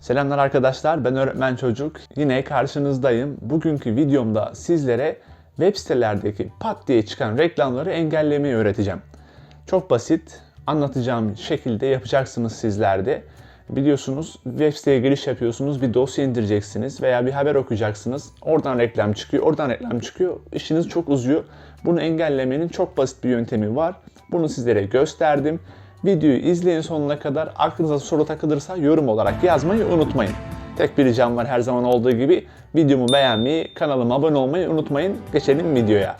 Selamlar arkadaşlar, ben öğretmen çocuk. Yine karşınızdayım. Bugünkü videomda sizlere web sitelerdeki pat diye çıkan reklamları engellemeyi öğreteceğim. Çok basit, anlatacağım şekilde yapacaksınız sizler de. Biliyorsunuz web siteye giriş yapıyorsunuz, bir dosya indireceksiniz veya bir haber okuyacaksınız. Oradan reklam çıkıyor, oradan reklam çıkıyor. İşiniz çok uzuyor. Bunu engellemenin çok basit bir yöntemi var. Bunu sizlere gösterdim. Videoyu izleyin sonuna kadar. Aklınıza soru takılırsa yorum olarak yazmayı unutmayın. Tek bir ricam var her zaman olduğu gibi. Videomu beğenmeyi, kanalıma abone olmayı unutmayın. Geçelim videoya.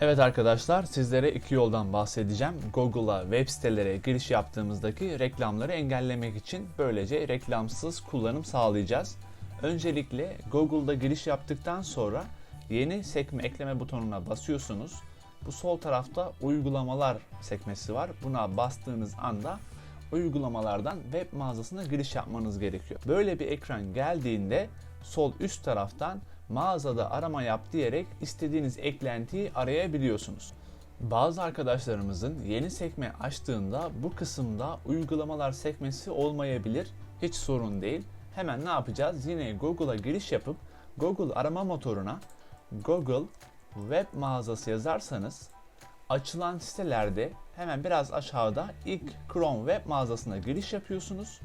Evet arkadaşlar sizlere iki yoldan bahsedeceğim. Google'a web sitelere giriş yaptığımızdaki reklamları engellemek için böylece reklamsız kullanım sağlayacağız. Öncelikle Google'da giriş yaptıktan sonra yeni sekme ekleme butonuna basıyorsunuz. Bu sol tarafta uygulamalar sekmesi var. Buna bastığınız anda uygulamalardan web mağazasına giriş yapmanız gerekiyor. Böyle bir ekran geldiğinde sol üst taraftan mağazada arama yap diyerek istediğiniz eklentiyi arayabiliyorsunuz. Bazı arkadaşlarımızın yeni sekme açtığında bu kısımda uygulamalar sekmesi olmayabilir. Hiç sorun değil. Hemen ne yapacağız? Yine Google'a giriş yapıp Google arama motoruna Google web mağazası yazarsanız açılan sitelerde hemen biraz aşağıda ilk Chrome web mağazasına giriş yapıyorsunuz.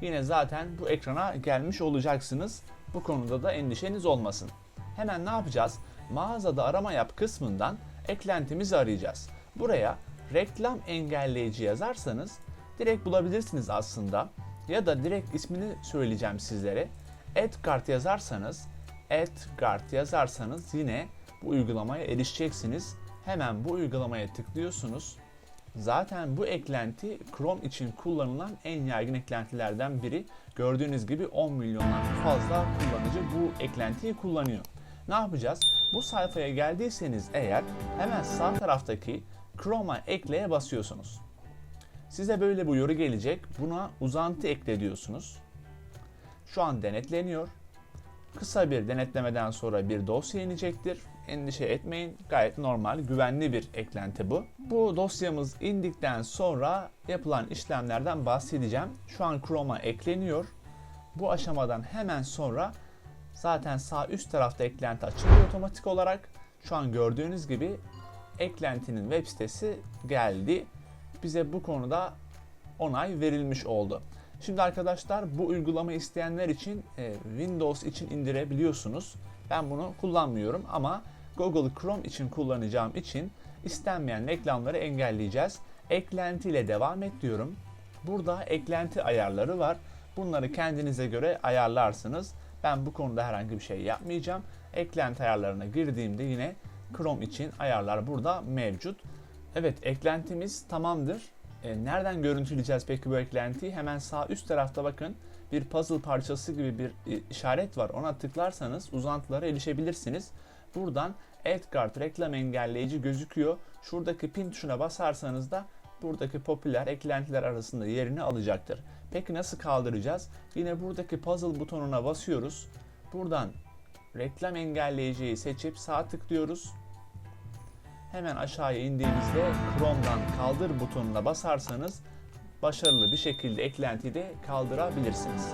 Yine zaten bu ekrana gelmiş olacaksınız. Bu konuda da endişeniz olmasın. Hemen ne yapacağız? Mağazada arama yap kısmından eklentimizi arayacağız. Buraya reklam engelleyici yazarsanız direkt bulabilirsiniz aslında. Ya da direkt ismini söyleyeceğim sizlere. AdGuard yazarsanız, AdGuard yazarsanız yine bu uygulamaya erişeceksiniz. Hemen bu uygulamaya tıklıyorsunuz. Zaten bu eklenti Chrome için kullanılan en yaygın eklentilerden biri. Gördüğünüz gibi 10 milyondan fazla kullanıcı bu eklentiyi kullanıyor. Ne yapacağız? Bu sayfaya geldiyseniz eğer hemen sağ taraftaki Chrome'a ekleye basıyorsunuz. Size böyle bir uyarı gelecek. Buna uzantı ekle diyorsunuz. Şu an denetleniyor. Kısa bir denetlemeden sonra bir dosya inecektir. Endişe etmeyin. Gayet normal, güvenli bir eklenti bu. Bu dosyamız indikten sonra yapılan işlemlerden bahsedeceğim. Şu an Chrome'a ekleniyor. Bu aşamadan hemen sonra zaten sağ üst tarafta eklenti açılıyor otomatik olarak. Şu an gördüğünüz gibi eklentinin web sitesi geldi. Bize bu konuda onay verilmiş oldu. Şimdi arkadaşlar bu uygulama isteyenler için e, Windows için indirebiliyorsunuz. Ben bunu kullanmıyorum ama Google Chrome için kullanacağım için istenmeyen reklamları engelleyeceğiz. Eklenti ile devam et diyorum. Burada eklenti ayarları var. Bunları kendinize göre ayarlarsınız. Ben bu konuda herhangi bir şey yapmayacağım. Eklenti ayarlarına girdiğimde yine Chrome için ayarlar burada mevcut. Evet eklentimiz tamamdır. E, nereden görüntüleyeceğiz peki bu eklentiyi? Hemen sağ üst tarafta bakın bir puzzle parçası gibi bir e, işaret var. Ona tıklarsanız uzantılara erişebilirsiniz. Buradan AdGuard reklam engelleyici gözüküyor. Şuradaki pin tuşuna basarsanız da buradaki popüler eklentiler arasında yerini alacaktır. Peki nasıl kaldıracağız? Yine buradaki puzzle butonuna basıyoruz. Buradan reklam engelleyiciyi seçip sağ tıklıyoruz. Hemen aşağıya indiğimizde Chrome'dan kaldır butonuna basarsanız başarılı bir şekilde eklentiyi de kaldırabilirsiniz.